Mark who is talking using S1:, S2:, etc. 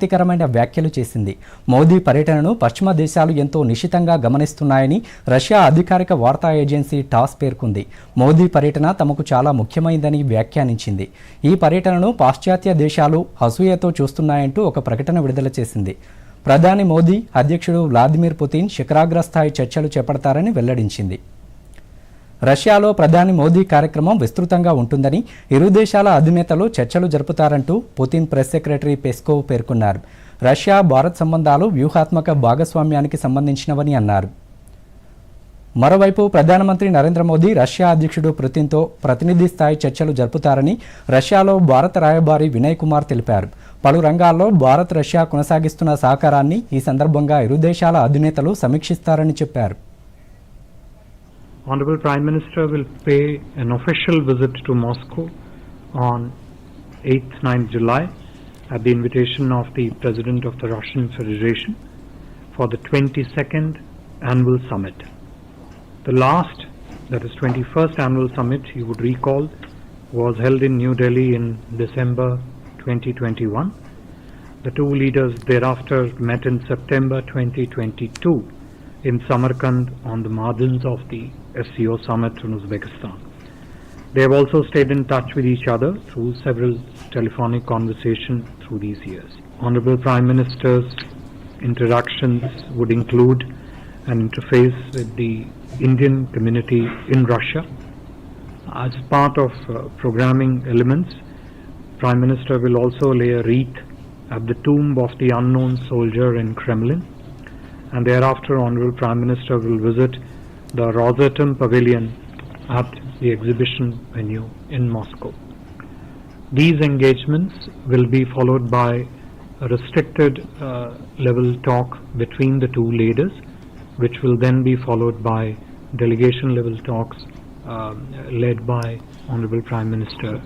S1: ఆసక్తికరమైన వ్యాఖ్యలు చేసింది. మోదీ పర్యటనను పశ్చిమ దేశాలు ఎంతో నిశితంగా గమనిస్తున్నాయని రష్యా అధికారిక వార్తా ఏజెన్సీ టాస్ పేర్కొంది. మోదీ పర్యటన తమకు చాలా ముఖ్యమైందని వ్యాఖ్యానించింది. ఈ పర్యటనను పాశ్చాత్య దేశాలు అసూయతో చూస్తున్నాయంటూ ఒక ప్రకటన విడుదల చేసింది. ప్రధాని మోదీ అధ్యక్షుడు వ్లాదిమిర్ పుతిన్ శిఖరాగ్ర స్థాయి చర్చలు చేపడతారని వెల్లడించింది. రష్యాలో ప్రధాని మోదీ కార్యక్రమం విస్తృతంగా ఉంటుందని ఇరు దేశాల అధినేతలు చర్చలు జరుపుతారంటూ పుతిన్ ప్రెస్ సెక్రటరీ పెస్కోవ్ పేర్కొన్నారు. రష్యా భారత్ సంబంధాలు వ్యూహాత్మక భాగస్వామ్యానికి సంబంధించినవని అన్నారు. మరోవైపు ప్రధానమంత్రి నరేంద్ర మోదీ రష్యా అధ్యక్షుడు పుతిన్తో ప్రతినిధి స్థాయి చర్చలు జరుపుతారని రష్యాలో భారత రాయబారి వినయ్ కుమార్ తెలిపారు. పలు రంగాల్లో భారత్ రష్యా కొనసాగిస్తున్న సహకారాన్ని ఈ సందర్భంగా ఇరు దేశాల అధినేతలు సమీక్షిస్తారని చెప్పారు.
S2: Honorable Prime Minister will pay an official visit to Moscow on 8th 9th July at the invitation of the President of the Russian Federation for the 22nd annual summit. The last, that is 21st annual summit, you would recall, was held in New Delhi in December 2021. The two leaders thereafter met in September 2022 in Samarkand on the margins of the SCO summit in Uzbekistan. They have also stayed in touch with each other through several telephonic conversations through these years. Honorable Prime Minister's interactions would include an interface with the Indian community in Russia. As part of uh, programming elements, Prime Minister will also lay a wreath at the tomb of the unknown soldier in Kremlin and thereafter Honorable Prime Minister will visit the Rosatom Pavilion at the exhibition venue in Moscow. These engagements will be followed by a restricted uh, level talk between the two leaders, which will then be followed by delegation level talks um, led by Honorable Prime Minister